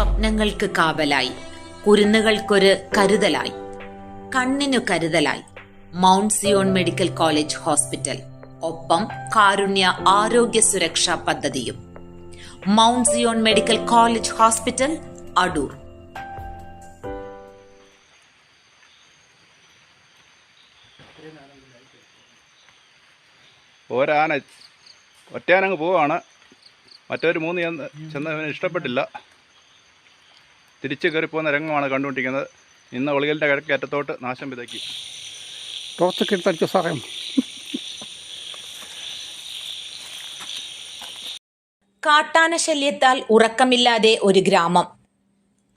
സ്വപ്നങ്ങൾക്ക് കാവലായി. കുരുന്നുകൾക്കൊരു കരുതലായി. കണ്ണിനു കരുതലായി. Mount Zion Medical College Hospital. ഒപ്പം കാരുണ്യ ആരോഗ്യ സുരക്ഷാ പദ്ധതിയും. Mount Zion Medical College Hospital Adoor. ഒരാന ഒറ്റയാനങ്ങ് പോവാണ്. മറ്റൊരു മൂന്ന് ചെന്ന് ഇഷ്ടപ്പെട്ടില്ല. തിരിച്ചു കയറിപ്പോകുന്ന രംഗമാണ് കണ്ടുകൊണ്ടിരിക്കുന്നത്. ഇന്ന് ഒളികലിന്റെ കിഴക്കേറ്റത്തോട്ട് നാശം വിതയ്ക്കും. ടോർച്ചൊക്കെ എടുത്തടിച്ചു സാറേ. കാട്ടാന ശല്യത്താൽ ഉറക്കമില്ലാതെ ഒരു ഗ്രാമം.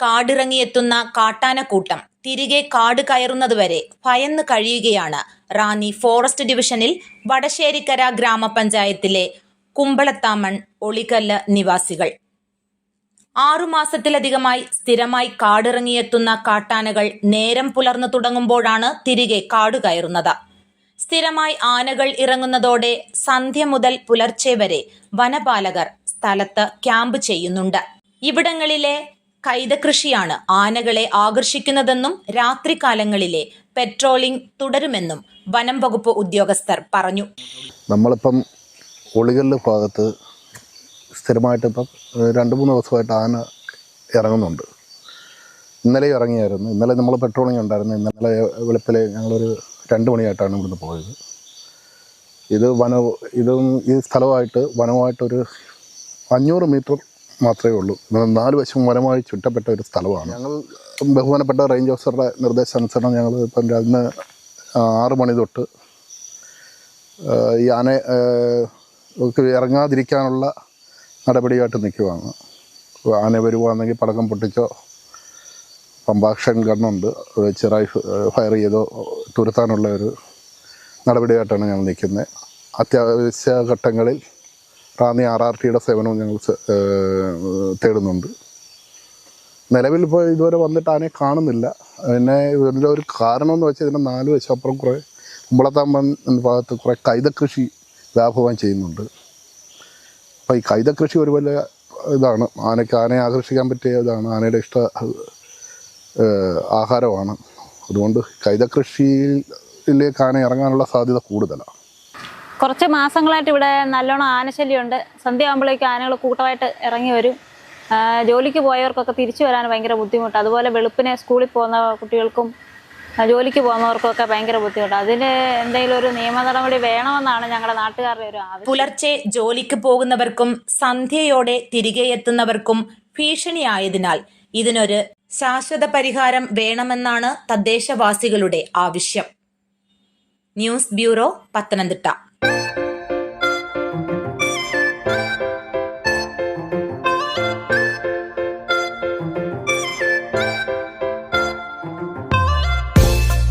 കാടിറങ്ങിയെത്തുന്ന കാട്ടാനക്കൂട്ടം തിരികെ കാട് കയറുന്നതുവരെ ഭയന്ന് കഴിയുകയാണ് റാന്നി ഫോറസ്റ്റ് ഡിവിഷനിൽ വടശ്ശേരിക്കര ഗ്രാമപഞ്ചായത്തിലെ കുമ്പളത്താമൺ ഒളികല്ല് നിവാസികൾ. ആറുമാസത്തിലധികമായി സ്ഥിരമായി കാടിറങ്ങിയെത്തുന്ന കാട്ടാനകൾ നേരം പുലർന്നു തുടങ്ങുമ്പോഴാണ് തിരികെ കാട് കയറുന്നത്. സ്ഥിരമായി ആനകൾ ഇറങ്ങുന്നതോടെ സന്ധ്യ മുതൽ പുലർച്ചെ വരെ വനപാലകർ സ്ഥലത്ത് ക്യാമ്പ് ചെയ്യുന്നുണ്ട്. ഇവിടങ്ങളിലെ കൈതകൃഷിയാണ് ആനകളെ ആകർഷിക്കുന്നതെന്നും രാത്രികാലങ്ങളിലെ പെട്രോളിംഗ് തുടരുമെന്നും വനം വകുപ്പ് ഉദ്യോഗസ്ഥർ പറഞ്ഞു. നമ്മളിപ്പം ഒളികളുടെ ഭാഗത്ത് സ്ഥിരമായിട്ട് ഇപ്പം രണ്ട് മൂന്ന് ദിവസമായിട്ട് ആന ഇറങ്ങുന്നുണ്ട്. ഇന്നലെ ഇറങ്ങിയായിരുന്നു. ഇന്നലെ നമ്മൾ പെട്രോളിങ് ഉണ്ടായിരുന്നു. ഇന്നലെ വെളുപ്പിലെ ഞങ്ങളൊരു രണ്ട് മണിയായിട്ടാണ് ഇവിടുന്ന് പോയത്. ഇത് വന ഇതും ഈ സ്ഥലമായിട്ട് വനമായിട്ടൊരു അഞ്ഞൂറ് മീറ്റർ മാത്രമേ ഉള്ളൂ. നാല് വശം വനമായി ചുറ്റപ്പെട്ട ഒരു സ്ഥലമാണ്. ഞങ്ങൾ ബഹുമാനപ്പെട്ട റേഞ്ച് ഓഫീസറുടെ നിർദ്ദേശാനുസരണം ഞങ്ങൾ ഇപ്പം രണ്ട് ആറ് മണി തൊട്ട് ഈ ആന ഇറങ്ങാതിരിക്കാനുള്ള നടപടിയായിട്ട് നിൽക്കുവാണ്. ആന വരുവാണെങ്കിൽ പടക്കം പൊട്ടിച്ചോ പമ്പാക്ഷൻ ഗണ്ണുണ്ട് ചെറായി ഫയർ ചെയ്തോ തുരത്താനുള്ള ഒരു നടപടിയായിട്ടാണ് ഞങ്ങൾ നിൽക്കുന്നത്. അത്യാവശ്യ ഘട്ടങ്ങളിൽ റാന്നി ആർ ആർ ടിയുടെ സേവനവും ഞങ്ങൾ തേടുന്നുണ്ട്. നിലവിൽ ഇപ്പോൾ ഇതുവരെ വന്നിട്ട് ആനയെ കാണുന്നില്ല. പിന്നെ ഇതിന്റെ ഒരു കാരണമെന്ന് വെച്ചാൽ ഇതിന്റെ നാല് വശം അപ്പുറം കുറേ കുമ്പളത്താമ്പൻ ഭാഗത്ത് കുറേ കൈതകൃഷി വ്യാപകം ചെയ്യുന്നുണ്ട്. അപ്പോൾ ഈ കൈത കൃഷി ഒരു വലിയ ഇതാണ്. ആനയ്ക്ക് ആനയെ ആകർഷിക്കാൻ പറ്റിയ ഇതാണ്. ആനയുടെ ഇഷ്ട ആഹാരമാണ്. അതുകൊണ്ട് കൈത കൃഷിയിലേക്ക് ആന ഇറങ്ങാനുള്ള സാധ്യത കൂടുതലാണ് കുറച്ച് മാസങ്ങളായിട്ട് ഇവിടെ നല്ലോണം ആനശല്യമുണ്ട്. സന്ധ്യ ആകുമ്പോഴേക്കും ആനകൾ കൂട്ടമായിട്ട് ഇറങ്ങി വരും. ജോലിക്ക് പോയവർക്കൊക്കെ തിരിച്ചു വരാൻ ഭയങ്കര ബുദ്ധിമുട്ട്. അതുപോലെ വെളുപ്പിനെ സ്കൂളിൽ പോകുന്ന കുട്ടികൾക്കും ജോലിക്ക് പോകുന്നവർക്കൊക്കെ ഭയങ്കര ബുദ്ധിമുട്ട്. അതിന് എന്തെങ്കിലും ഒരു നിയമ നടപടി വേണമെന്നാണ് ഞങ്ങളുടെ നാട്ടുകാരുടെ ഒരു ആവശ്യം. പുലർച്ചെ ജോലിക്ക് പോകുന്നവർക്കും സന്ധ്യയോടെ തിരികെ എത്തുന്നവർക്കും ഭീഷണിയായതിനാൽ ഇതിനൊരു ശാശ്വത പരിഹാരം വേണമെന്നാണ് തദ്ദേശവാസികളുടെ ആവശ്യം. News bureau Pathanamthitta.